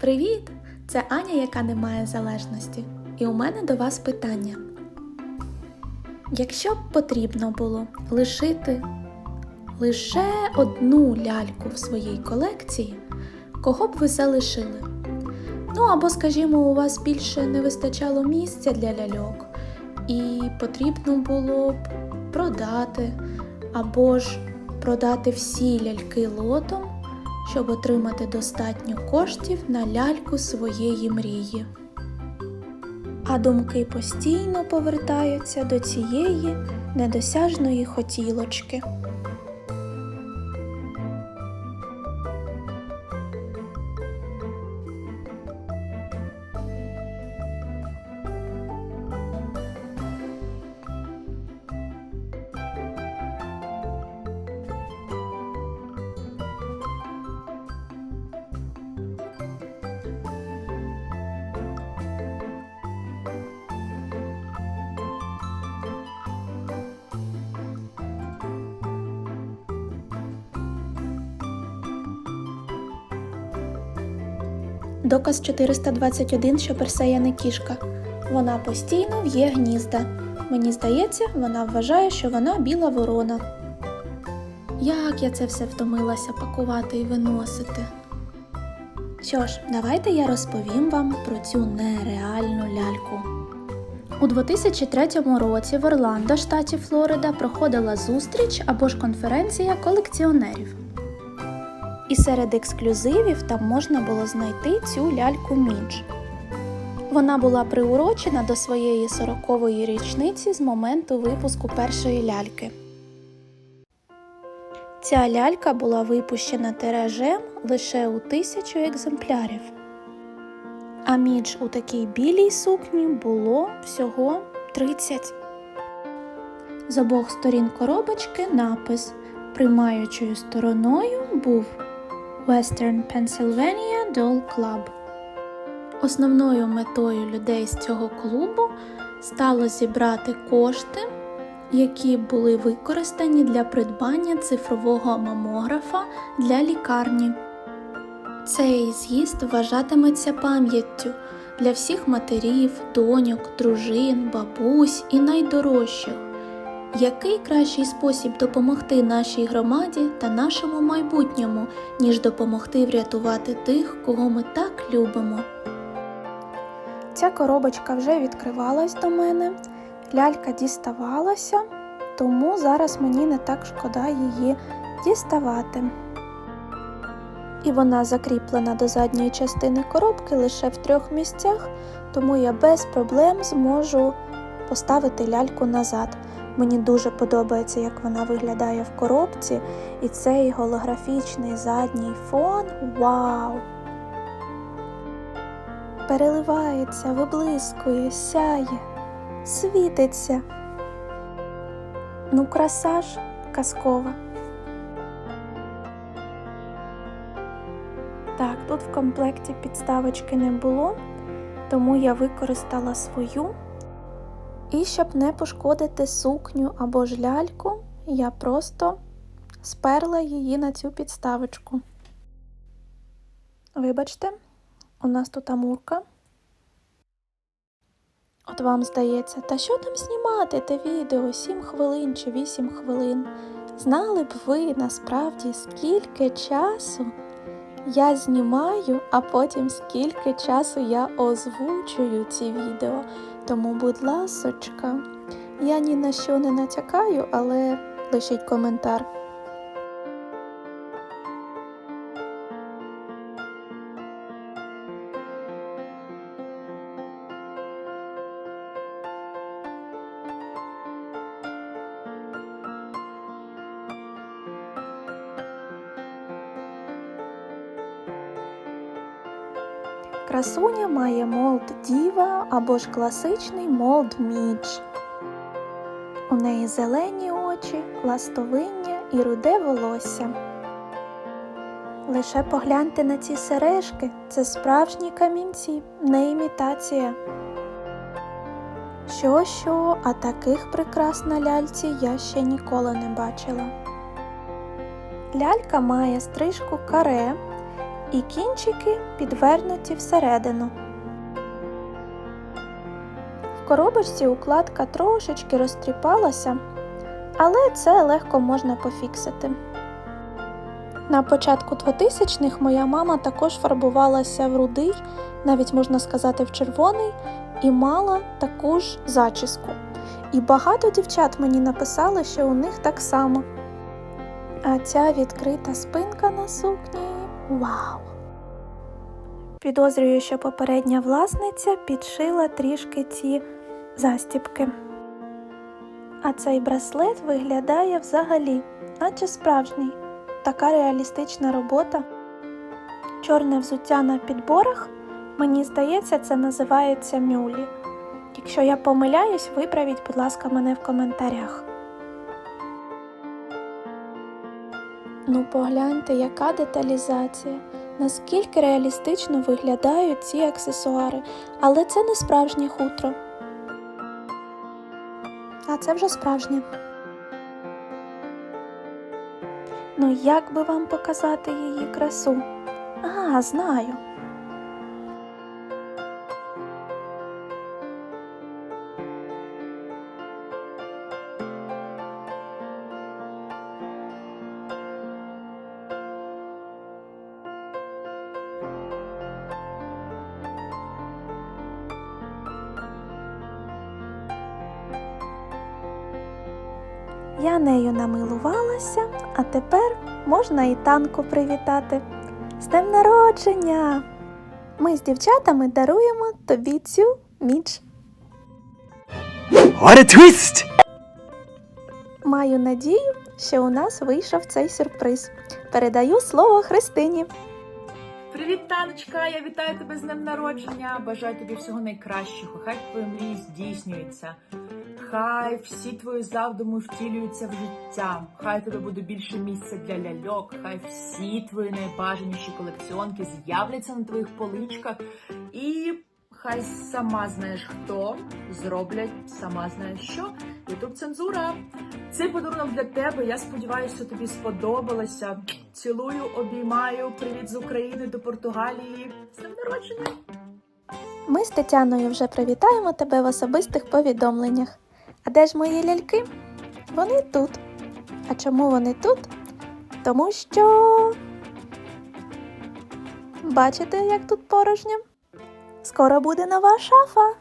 Привіт! Це Аня, яка не має залежності. І у мене до вас питання. Якщо б потрібно було лишити лише одну ляльку в своїй колекції, кого б ви залишили? Ну або, скажімо, у вас більше не вистачало місця для ляльок, і потрібно було б продати, або ж продати всі ляльки лотом, щоб отримати достатньо коштів на ляльку своєї мрії. А думки постійно повертаються до цієї недосяжної хотілочки. Доказ 421, що Персея не кішка. Вона постійно в'є гнізда. Мені здається, вона вважає, що вона біла ворона. Як я це все втомилася пакувати і виносити. Що ж, давайте я розповім вам про цю нереальну ляльку. У 2003 році в Орландо, штаті Флорида, проходила зустріч або ж конференція колекціонерів. І серед ексклюзивів там можна було знайти цю ляльку Мідж. Вона була приурочена до своєї 40-ї річниці з моменту випуску першої ляльки. Ця лялька була випущена тиражем лише у тисячу екземплярів. А Мідж у такій білій сукні було всього 30. З обох сторін коробочки напис приймаючою стороною був Western Pennsylvania Doll Club. Основною метою людей з цього клубу стало зібрати кошти, які були використані для придбання цифрового мамографа для лікарні. Цей з'їзд вважатиметься пам'яттю для всіх матерів, доньок, дружин, бабусь і найдорожчих. Який кращий спосіб допомогти нашій громаді та нашому майбутньому, ніж допомогти врятувати тих, кого ми так любимо? Ця коробочка вже відкривалась до мене, лялька діставалася, тому зараз мені не так шкода її діставати. І вона закріплена до задньої частини коробки лише в трьох місцях, тому я без проблем зможу поставити ляльку назад. Мені дуже подобається, як вона виглядає в коробці, і цей голографічний задній фон вау! Переливається, виблискує, сяє, світиться. Ну, краса ж казкова. Так, тут в комплекті підставочки не було, тому я використала свою. І щоб не пошкодити сукню або ж ляльку, я просто сперла її на цю підставочку. Вибачте, у нас тут амурка. От вам здається, та що там знімати те відео 7 хвилин чи 8 хвилин? Знали б ви насправді, скільки часу я знімаю, а потім скільки часу я озвучую ці відео. Тому, будь ласочка, я ні на що не натякаю, але лишіть коментар. Красуня має молд діва або ж класичний молд мідж. У неї зелені очі, ластовиння і руде волосся. Лише погляньте на ці сережки, це справжні камінці, не імітація. Що, що, а таких прикрас на ляльці я ще ніколи не бачила. Лялька має стрижку каре, і кінчики підвернуті всередину. В коробочці укладка трошечки розтріпалася, але це легко можна пофіксити. На початку 2000-х моя мама також фарбувалася в рудий, навіть можна сказати, в червоний, і мала таку ж зачіску. І багато дівчат мені написали, що у них так само. А ця відкрита спинка на сукні вау! Підозрюю, що попередня власниця підшила трішки ці застібки. А цей браслет виглядає взагалі, наче справжній. Така реалістична робота. Чорне взуття на підборах, мені здається, це називається мюлі. Якщо я помиляюсь, виправіть, будь ласка, мене в коментарях. Ну, погляньте, яка деталізація. Наскільки реалістично виглядають ці аксесуари, але це не справжнє хутро. А це вже справжнє. Ну, як би вам показати її красу? А, знаю. Я нею намилувалася, а тепер можна і танку привітати. З днем народження! Ми з дівчатами даруємо тобі цю міч. What a twist! Маю надію, що у нас вийшов цей сюрприз. Передаю слово Христині. Привіт, Таночка! Я вітаю тебе з днем народження. Бажаю тобі всього найкращого. Хай твої мрії здійснюються. Хай всі твої завдуми втілюються в життя. Хай тебе буде більше місця для ляльок. Хай всі твої найбажаніші колекціонки з'являться на твоїх поличках. І хай сама знаєш хто зроблять, сама знаєш що. Ютуб цензура. Цей подарунок для тебе. Я сподіваюся, тобі сподобалося. Цілую, обіймаю. Привіт з України до Португалії. З днем народження! Ми з Тетяною вже привітаємо тебе в особистих повідомленнях. А де ж мої ляльки? Вони тут. А чому вони тут? Тому що. Бачите, як тут порожньо? Скоро буде нова шафа.